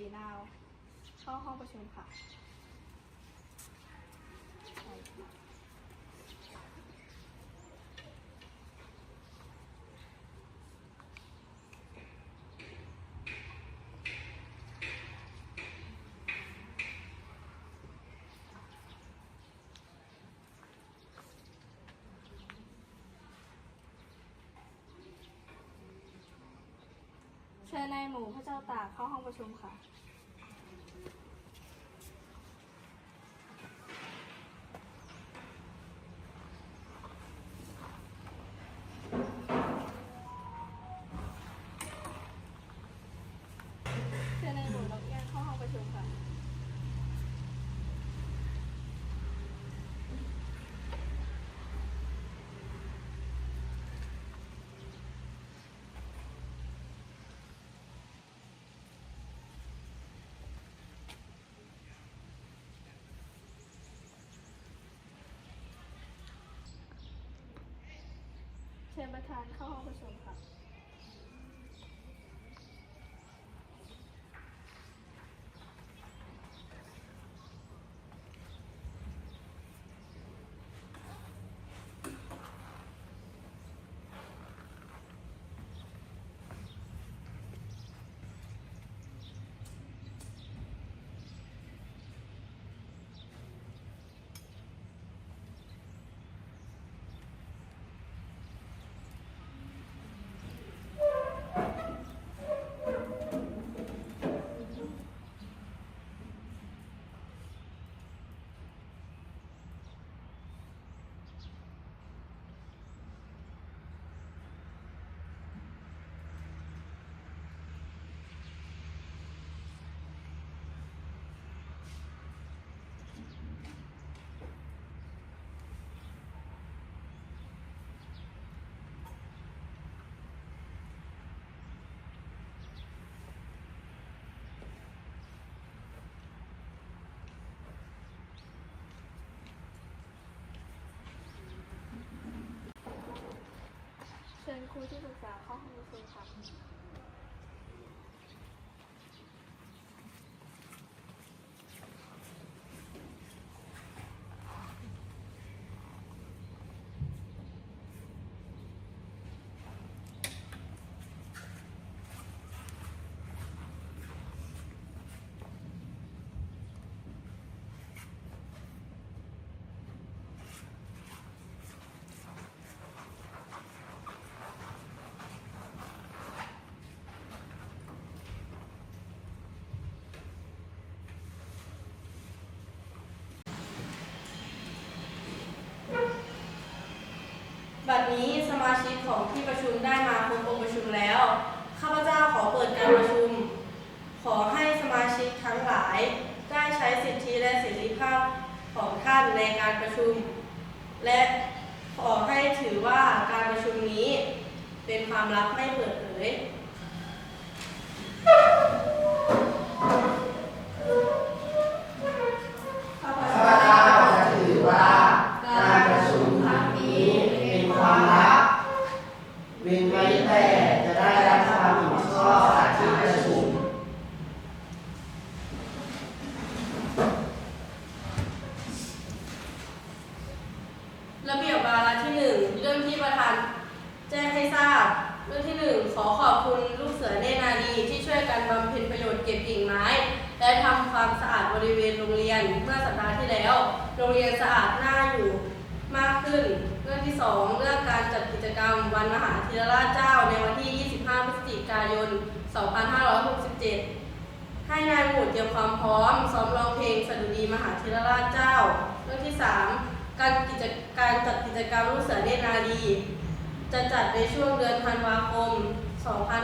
สีนาวเข้าห้องประชุมค่ะ เชิญนายหมูพระเจ้าตากเข้าห้องประชุมค่ะ เชิญนายหมู่นกเอี้ยงเข้าห้องประชุมค่ะ เชิ ญประธานเข้าห้องประชุมค่ะ รูที่ปรึกษาข้องประชุมค่ะ บัดนี้สมาชิก ของที่ประชุมได้มาครบองค์ประชุมแล้ว ข้าพเจ้าขอเปิดการประชุม ขอให้สมาชิกทั้งหลาย ได้ใช้สิทธิและเสรีภาพของท่านในการประชุม และขอให้ถือว่าการประชุมนี้เป็นความลับไม่เปิดเผย น เรื่องที่สองเรื่องการจัดกิจกรรมวันมหาธีรราชเจ้าในวันที่ 25 พฤศจิกายน 2567 ให้นายหมู่เตรียมความพร้อมซ้อมร้องเพลงสดุดีมหาธีรราชเจ้า เรื่องที่ 3 การกิจการจัดกิจกรรมลูกเสือเนตรนารีจะจัดในช่วงเดือนธันวาคม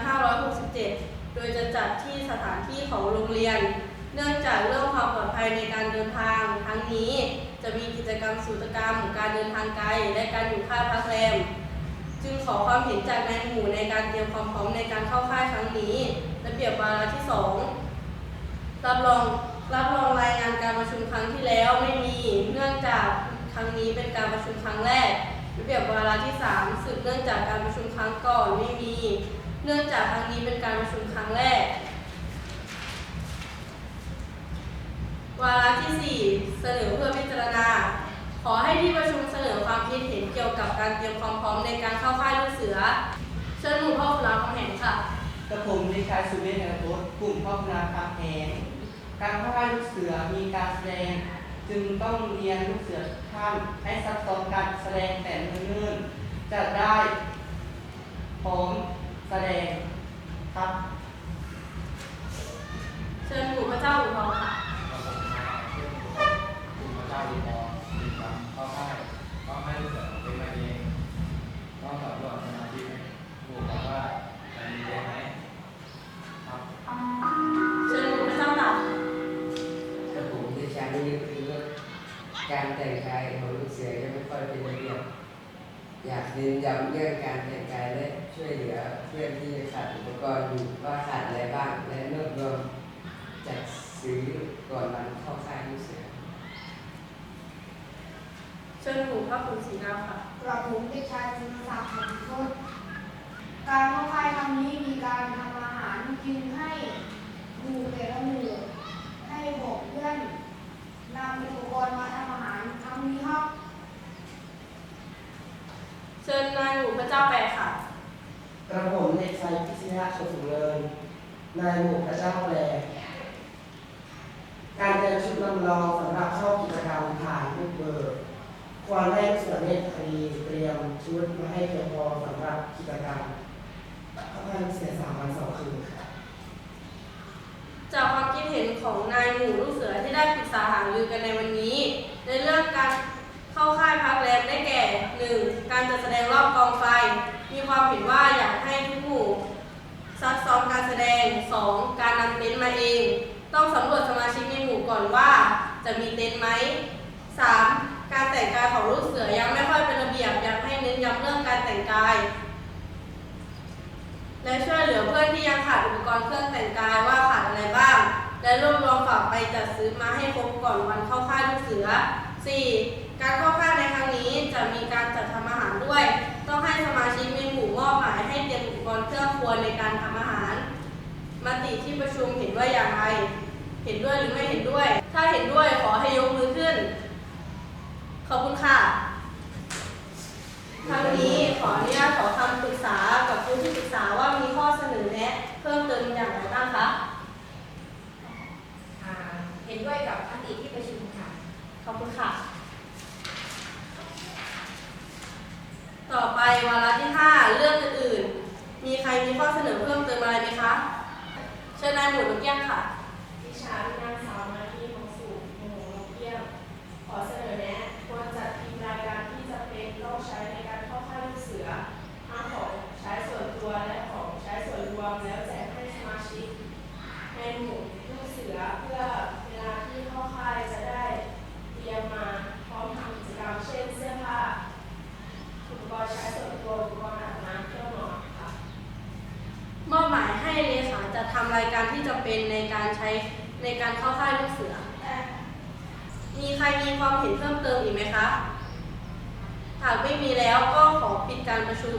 2567 โดยจะจัดที่สถานที่ของโรงเรียน เนื่องจาก ภัยในการเดินทางทั้งนี้จะมีกิจกรรมสูตรกรรม การเดินทางไกล และการอยู่ค่ายพักแรม จึงขอความเห็นจากนายหมู่ในการเตรียมความพร้อมในการเข้าค่ายครั้งนี้ระเบียบวาระที่ 2 รับรองรับรองรายงานการประชุมครั้งที่แล้วไม่มีเนื่องจากครั้งนี้เป็นการประชุมครั้งแรกระเบียบวาระที่ 3สืบเนื่องจากการประชุมครั้งก่อนไม่มี เนื่องจากครั้งนี้เป็นการประชุมครั้งแรก วาระที่ 4 เสนอเพื่อพิจารณา ขอให้ที่ประชุมเสนอความคิดเห็นเกี่ยวกับการเตรียมความพร้อมในการเข้าค่ายลูกเสือ เชิญหมู่พ่อคุณรามคำแหงค่ะ กระผมเด็กชายสุเมธแห่งโพสกลุ่มพ่อคุณาคำแหงการเข้าค่ายลูกเสือมีการแสดง จึงต้องเรียนลูกเสือท่านให้ซับซ้อนการแสดงแต่เนิ่นๆจะได้พร้อมแสดงครับ การแต่งกายของลูกเสือจะไม่ค่อยเป็นระเบียบอยากเน้นย้ำเรื่องการแต่งกายและช่วยเหลือเพื่อนที่ขาดอุปกรณ์อยู่ว่าขาดอะไรบ้างและรวบรวมจัดซื้อก่อนวันเข้าค่ายลูกเสือเชิญหมู่พระคุณศรีนาค่ะกระผมเด็กชายสุนทรศักดิ์ผลโทษการเข้าค่ายครั้งนี้มีการทำอาหารกินให้หมู่แต่ละมู่ให้บอกเพื่อนนำอุปกรณ์มาทำอาหารครั้งนี้ครับ เชิญนายหมู่ พระเจ้าแปรค่ะ กระผมเด็กชายพิชยะชมสูงเนินนายหมู่พระเจ้าแปลการเตรียมชุดลำลองสำหรับเข้ากิจกรรมผ่านรูปเบอร์ควรให้ลูกเสือเนตรคดีเตรียมชุดมาให้เพียงพอสำหรับกิจกรรมเข้าค่ายลูกเสือสามวันสองคืนค่ะจากความคิดเห็นของนายหมู่ลูกเสือที่ได้ปรึกษาหารือกันในวันนี้ ในเรื่องการ เข้าค่ายพักแรมได้แก่ 1. การจัดแสดงรอบกองไฟ มีความเห็นว่าอยากให้ทุกหมู่ซักซ้อมการแสดง 2. การนำเต็นท์มาเอง ต้องสำรวจสมาชิกในหมู่ก่อนว่า จะมีเต็นท์ไหม 3. การแต่งกายของลูกเสือยังไม่ค่อยเป็นระเบียบอยากให้เน้นย้ำเรื่องการแต่งกาย และช่วยเหลือเพื่อนที่ยังขาดอุปกรณ์เครื่องแต่งกายว่าขาดอะไรบ้าง และรวบรวมฝากไปจัดซื้อมาให้ครบก่อนวันเข้าค่ายลูกเสือ 4. การเข้าค่ายในครั้งนี้จะมีการจัดทำอาหารด้วย ต้องให้สมาชิกในหมู่มอบหมายให้เตรียมอุปกรณ์เครื่องครัวในการทำอาหาร มติที่ประชุมเห็นว่าอย่างไร เห็นด้วยหรือไม่เห็นด้วย ถ้าเห็นด้วยขอให้ยกมือขึ้น ขอบคุณค่ะทางนี้ขออนุญาตขอคำปรึกษากับผู้ที่ปรึกษาว่ามีข้อเสนอแนะ เพิ่มเติมอย่างไรบ้างคะอ่าเห็นด้วยกับมติที่ประชุมค่ะ ขอบคุณค่ะ ต่อไป วาระที่ 5 เรื่องอื่นๆ มีใครมีข้อเสนอเพิ่มเติมอะไรไหมคะ เชิญนายหมูนกเกี้ยค่ะ ดิฉันนางสาวมาทีของสูงหมู่นกเยี่ยม ขอเสนอแนะควรจัดทีมรายการที่จะเป็นต้องใช้ในการเข้าค่ายลูกเสือทั้งของใช้ส่วนตัวและของใช้ส่วนรวมแล้วแจกให้สมาชิก ในหมู่ลูกเสือเพื่อเวลาที่เข้าค่ายจะได้เตรียมมาพร้อมทำกิจกรรมเช่นเสื้อผ้าอุปกรณ์ใช้ส่วนตัวอุปกรณ์อาบน้ำเครื่องนอนค่ะ มอบหมายให้เลขาจัดทำรายการที่จะเป็น ใช้ในการเข้าค่ายลูกเสือ มีใครมีความเห็นเพิ่มเติมอีกไหมคะ หากไม่มีแล้วก็ขอปิดการประชุม